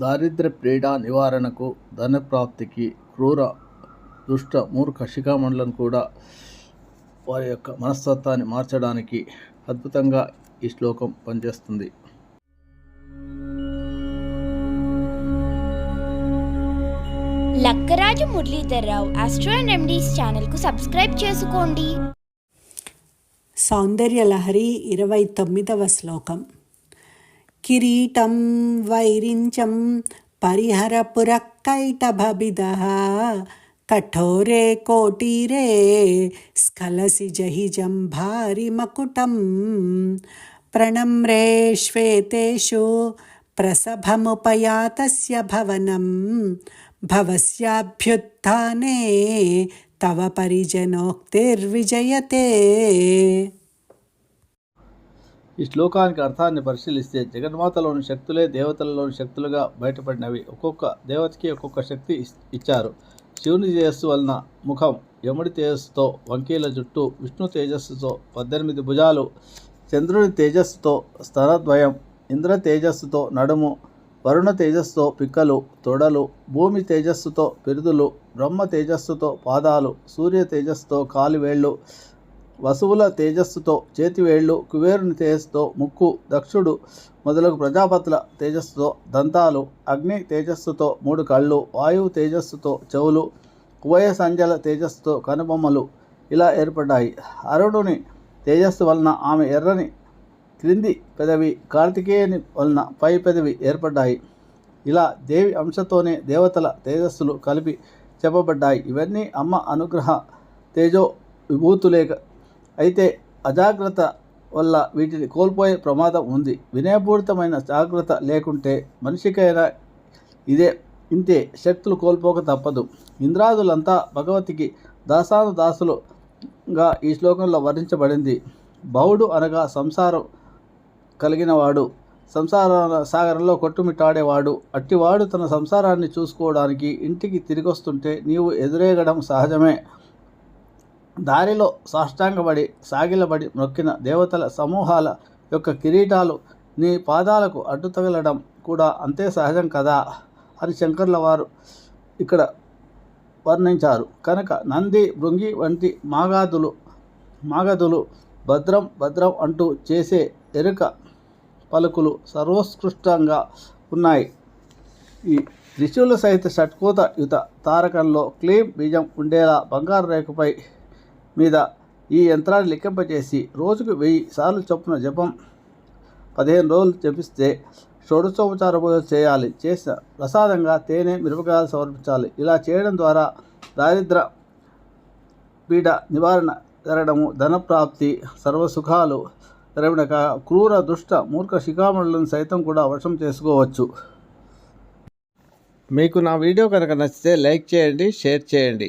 దారిద్ర్య పీడ నివారణకు ధనప్రాప్తికి క్రూర దుష్ట మూర్ఖ శిఖామణులను కూడా వారి యొక్క మనస్తత్వాన్ని మార్చడానికి అద్భుతంగా ఈ శ్లోకం పనిచేస్తుంది. Lakkaraju Muralidhar Rao astro and remedies ఛానల్కు సబ్స్క్రైబ్ చేసుకోండి. సౌందర్యలహరి ఇరవై తొమ్మిదవ శ్లోకం. किरीटं वैरिञ्चं परिहरपुरकैटभभिदः कठोरे कोटीरे स्खलसि जहिजं जम्भारिमकुटं प्रणम्रे श्वेतेषु प्रसभमुपयातस्य भवनं भवस्याभ्युत्थाने तव परिजनोक्तिर्विजयते ఈ శ్లోకానికి అర్థాన్ని పరిశీలిస్తే జగన్మాతలోని శక్తులే దేవతలలోని శక్తులుగా బయటపడినవి. ఒక్కొక్క దేవతకి ఒక్కొక్క శక్తి ఇచ్చారు. శివుని తేజస్సు వలన ముఖం యముడి తేజస్సుతో వంకీల జుట్టు విష్ణు తేజస్సుతో పద్దెనిమిది భుజాలు చంద్రుని తేజస్సుతో స్తరద్వయం ఇంద్ర తేజస్సుతో నడుము వరుణ తేజస్సుతో పిక్కలు తొడలు భూమి తేజస్సుతో పిరుదులు బ్రహ్మ తేజస్సుతో పాదాలు సూర్య తేజస్సుతో కాలివేళ్ళు వసువుల తేజస్సుతో చేతివేళ్ళు కుబేరుని తేజస్సుతో ముక్కు దక్షుడు మొదలగు ప్రజాపతుల తేజస్సుతో దంతాలు అగ్ని తేజస్సుతో మూడు కళ్ళు వాయువు తేజస్సుతో చెవులు ఉభయ సంజల తేజస్సుతో కనుబొమ్మలు ఇలా ఏర్పడ్డాయి. అరుణుని తేజస్సు వలన ఆమె ఎర్రని క్రింది పెదవి కార్తికేయుని వలన పై పెదవి ఏర్పడ్డాయి. ఇలా దేవి అంశతోనే దేవతల తేజస్సులు కలిపి చెప్పబడ్డాయి. ఇవన్నీ అమ్మ అనుగ్రహ తేజో విభూతులే అయితే అజాగ్రత్త వల్ల వీటిని కోల్పోయే ప్రమాదం ఉంది. వినయపూరితమైన జాగ్రత్త లేకుంటే మనిషికైనా ఇదే ఇంతే. శక్తులు కోల్పోక తప్పదు. ఇంద్రాదులంతా భగవతికి దాసాను దాసులుగా ఈ శ్లోకంలో వర్ణించబడింది. బౌడు అనగా సంసారం కలిగినవాడు. సంసార సాగరంలో కొట్టుమిట్టాడేవాడు. అట్టివాడు తన సంసారాన్ని చూసుకోవడానికి ఇంటికి తిరిగొస్తుంటే నీవు ఎదురేగడం సహజమే. దారిలో సాష్టాంగపడి సాగిలబడి మొక్కిన దేవతల సమూహాల యొక్క కిరీటాలు నీ పాదాలకు అడ్డు తగలడం కూడా అంతే సహజం కదా? అని శంకర్ల వారు ఇక్కడ వర్ణించారు. కనుక నంది భృంగి వంటి మాగాదులు మాగదులు భద్రం భద్రం అంటూ చేసే ఎరుక పలుకులు సర్వోత్కృష్టంగా ఉన్నాయి. ఈ త్రిశూల సహిత షట్కోత యుత తారకంలో క్లీం బీజం ఉండేలా బంగారు రేఖపై మీద ఈ యంత్రాన్ని లెక్కింపజేసి రోజుకు వెయ్యి సార్లు చొప్పున జపం పదిహేను రోజులు జపిస్తే షోడశోపచార పూజలు చేయాలి. చేసిన ప్రసాదంగా తేనె మిరపకాయలు సమర్పించాలి. ఇలా చేయడం ద్వారా దారిద్ర పీడ నివారణ జరగడము ధనప్రాప్తి సర్వసుఖాలు జరగడక క్రూర దుష్ట మూర్ఖ శిఖామణులను సైతం కూడా వశం చేసుకోవచ్చు. మీకు నా వీడియో కనుక నచ్చితే లైక్ చేయండి షేర్ చేయండి.